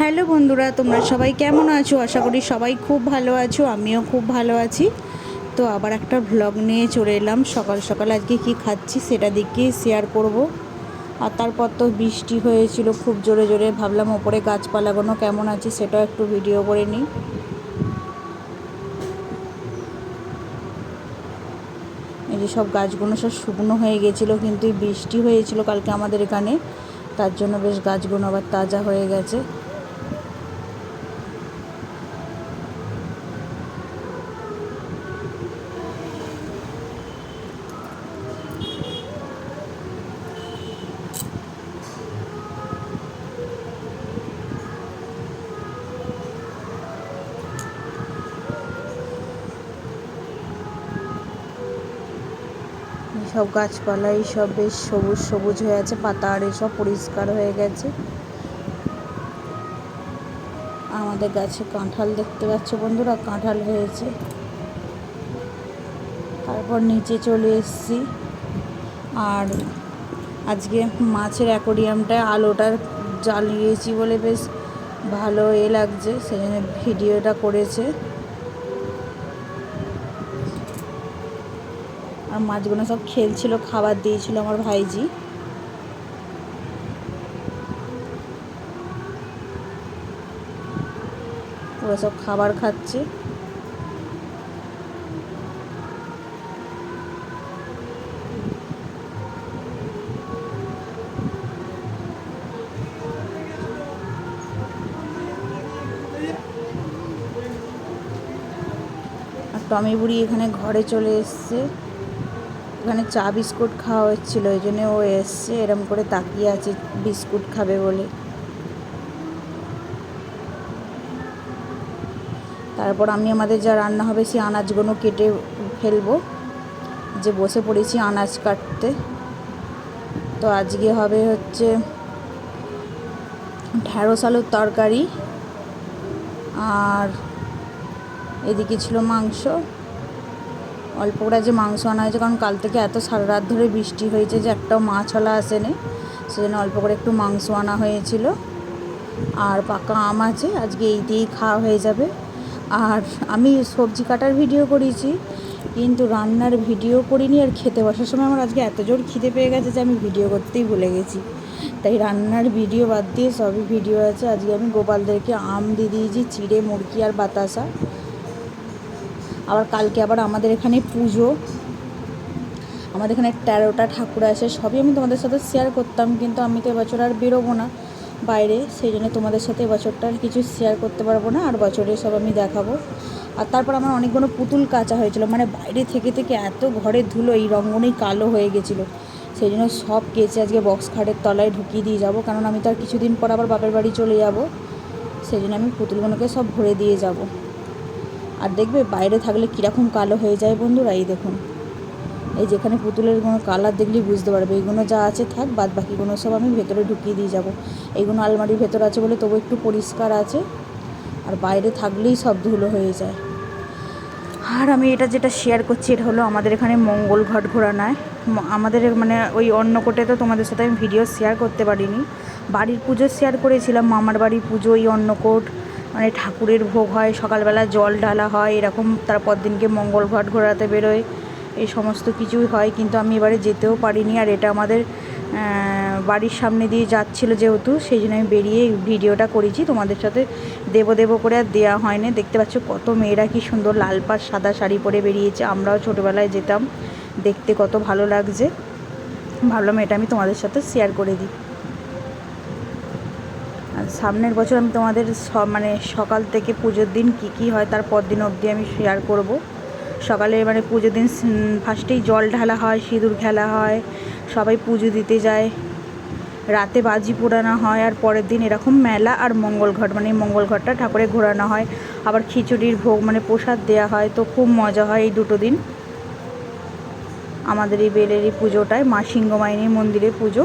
Hello বন্ধুরা, তোমরা সবাই কেমন আছো? আশা করি সবাই খুব ভালো আছো, আমিও খুব ভালো আছি। তো আবার একটা ভ্লগ নিয়ে চলে এলাম। সকাল সকাল আজকে কি খাচ্ছি সেটা দিকে শেয়ার করব। আর তারপর তো বৃষ্টি হয়েছিল, খুব জোরে জোরে। ভাবলাম ওপরে গাছপালাগুলো কেমন আছে সেটাও একটু ভিডিও করে নিই। এই যে সব গাছগুলো সব শুকনো হয়ে গেছিল, কিন্তু বৃষ্টি হয়েছিল কালকে আমাদের এখানে। তার জন্য বেশ গাছগুলো আবার তাজা হয়ে গেছে। সব গাছপালা সব বেশ সবুজ সবুজ হয়ে আছে পাতা আর এসব পরিষ্কার হয়ে গেছে। আমাদের গাছে কাঁঠাল দেখতে পাচ্ছ বন্ধুরা, কাঁঠাল হয়েছে। তারপর নিচে চলে এসেছি। আর আজকে মাছের অ্যাকোরিয়ামটা আলোটা জ্বালিয়েছি বলে বেশ ভালো এ লাগছে, সেই জন্য ভিডিওটা করেছে। আর মাছগুলো সব খেলছিল, খাবার দিয়েছিল আমার ভাইজি। ওরা সব খাবার খাচ্ছে। টমি বুড়ি এখানে ঘরে চলে এসছে। ওখানে চা বিস্কুট খাওয়া হচ্ছিল, ওই জন্য ও এসছে, এরম করে তাকিয়ে আছে, বিস্কুট খাবে বলে। তারপর আমি আমাদের যা রান্না হবে, সেই আনাজগুলো কেটে ফেলব। যে বসে পড়েছি আনাজ কাটতে। তো আজকে হবে হচ্ছে ঢ্যাঁড়স আলুর তরকারি। আর এদিকে ছিল মাংস। অল্প করে যে মাংস আনা হয়েছে, কারণ কাল থেকে এত সারা রাত ধরে বৃষ্টি হয়েছে যে একটাও মাছওয়ালা আসেনি। সেজন্য অল্প করে একটু মাংস আনা হয়েছিল। আর পাকা আম আছে, আজকে এই দিয়েই খাওয়া হয়ে যাবে। আর আমি সবজি কাটার ভিডিও করেছি, কিন্তু রান্নার ভিডিও করিনি আর খেতে বসার সময় আমার আজকে এত জোর খিদে পেয়ে গেছে যে আমি ভিডিও করতেই ভুলে গেছি। তাই রান্নার ভিডিও বাদ দিয়ে সবই ভিডিও আছে। আজকে আমি গোপালদেরকে আম দিয়ে দিয়েছি, চিড়ে, মুরগি আর বাতাসা। আবার কালকে আবার আমাদের এখানে পুজো। আমাদের এখানে তেরোটা ঠাকুর আছে, সবই আমি তোমাদের সাথে শেয়ার করতাম, কিন্তু আমি তো এবছর আর বেরোবো না বাইরে, সেই জন্য তোমাদের সাথে এবছরটা আর কিছু শেয়ার করতে পারব না, আর বছরে সব আমি দেখাবো। আর তারপর আমার অনেকগুলো পুতুল কাঁচা হয়েছিল মানে বাইরে থেকে থেকে এত ঘরে ধুলো, এই রঙ্গনেই কালো হয়ে গেছিল। সেই জন্য সব কেচে আজকে বক্স খাটের তলায় ঢুকিয়ে দিয়ে যাব, কারণ আমি তো আর কিছুদিন পর আবার বাপের বাড়ি চলে যাব। সেই জন্য আমি পুতুলগুলোকে সব ভরে দিয়ে যাব। আর দেখবে বাইরে থাকলে কীরকম কালো হয়ে যায় বন্ধুরা, এই দেখুন। এই যেখানে পুতুলের কোনো কালার দেখলেই বুঝতে পারবে এইগুলো যা আছে থাক বাদ বাকিগুলো সব আমি ভেতরে ঢুকিয়ে দিয়ে যাব। এইগুলো আলমারির ভেতর আছে বলে তবু একটু পরিষ্কার আছে, আর বাইরে থাকলেই সব ধুলো হয়ে যায়। আর আমি এটা যেটা শেয়ার করছি, এটা হলো আমাদের এখানে মঙ্গল ঘট ঘোরানায়। আমাদের মানে ওই অন্নকোটে তো তোমাদের সাথে আমি ভিডিও শেয়ার করতে পারিনি। বাড়ির পুজো শেয়ার করেছিলাম, মামার বাড়ির পুজো ওই অন্নকোট মানে ঠাকুরের ভোগ হয়, সকালবেলা জল ঢালা হয়, এরকম তারপর দিনকে মঙ্গল ঘট ঘোরাতে বেরোয়, এই সমস্ত কিছুই হয়। কিন্তু আমি এবারে যেতেও পারিনি আর এটা আমাদের বাড়ির সামনে দিয়ে যাচ্ছিল যেহেতু, সেই জন্য আমি বেরিয়ে ভিডিওটা করেছি। তোমাদের সাথে দেব দেব করে আর দেওয়া হয়নি। দেখতে পাচ্ছ কত মেয়েরা কি সুন্দর লাল পাড় সাদা শাড়ি পরে বেরিয়েছে। আমরাও ছোটোবেলায় যেতাম। দেখতে কত ভালো লাগছে। ভাবলাম এটা আমি তোমাদের সাথে শেয়ার করে দিই। সামনের বছর আমি তোমাদের মানে সকাল থেকে পুজোর দিন কী কী হয় তার পর দিন অবধি আমি শেয়ার করব। সকালে মানে পুজোর দিন ফার্স্টেই জল ঢালা হয়, সিঁদুর খেলা হয়, সবাই পুজো দিতে যায়। রাতে বাজি পোড়ানো হয় আর পরের দিন এরকম মেলা আর মঙ্গল ঘট মানে মঙ্গল ঘটটা ঠাকুরে ঘোরানো হয়। আবার খিচুড়ির ভোগ মানে প্রসাদ দেওয়া হয়, তো খুব মজা হয় এই দুটো দিন। আমাদের এই বেলেরই পুজোটায় মা সিংহমাইনী মন্দিরে পুজো।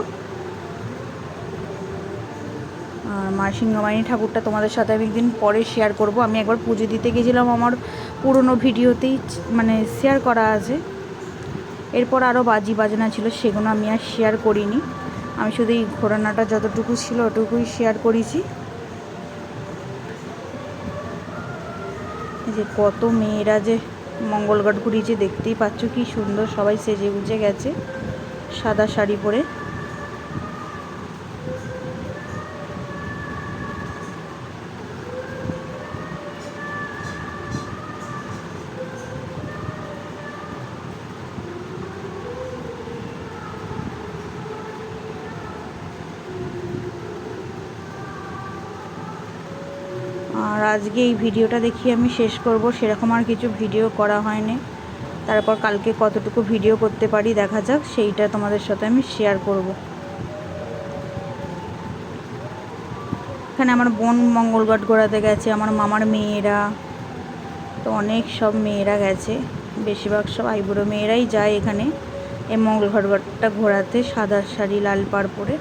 মা সিংহবাহিনী ঠাকুরটা তোমাদের সাথে আমি একদিন পরে শেয়ার করব। আমি একবার পুজো দিতে গেছিলাম আমার পুরনো ভিডিওতেই মানে শেয়ার করা আছে। এরপর আরও বাজি বাজনা ছিল, সেগুলো আমি আর শেয়ার করিনি। আমি শুধু এই ঘোরানাটা যতটুকু ছিল ওটুকুই শেয়ার করেছি। যে কত মেয়েরা যে মঙ্গলগড় ঘুরিয়েছে, দেখতেই পাচ্ছ কি সুন্দর সবাই সেজে গুজে গেছে, সাদা শাড়ি পরে। আজকে এই ভিডিওটা দেখি আমি শেষ করব, সেরকম আর কিছু ভিডিও করা হয়নি। তারপর কালকে কতটুকু ভিডিও করতে পারি দেখা যাক, সেইটা তোমাদের সাথে আমি শেয়ার করব। এখানে আমার বোন মঙ্গলগড় ঘোরাতে গেছে, আমার মামার মেয়েরা, তো অনেক সব মেয়েরা গেছে। বেশিরভাগ সব আইবুড়ো মেয়েরাই যায় এখানে। এই মঙ্গলঘটটা ঘোরাতে, সাদা শাড়ি, লাল পাড় পরে।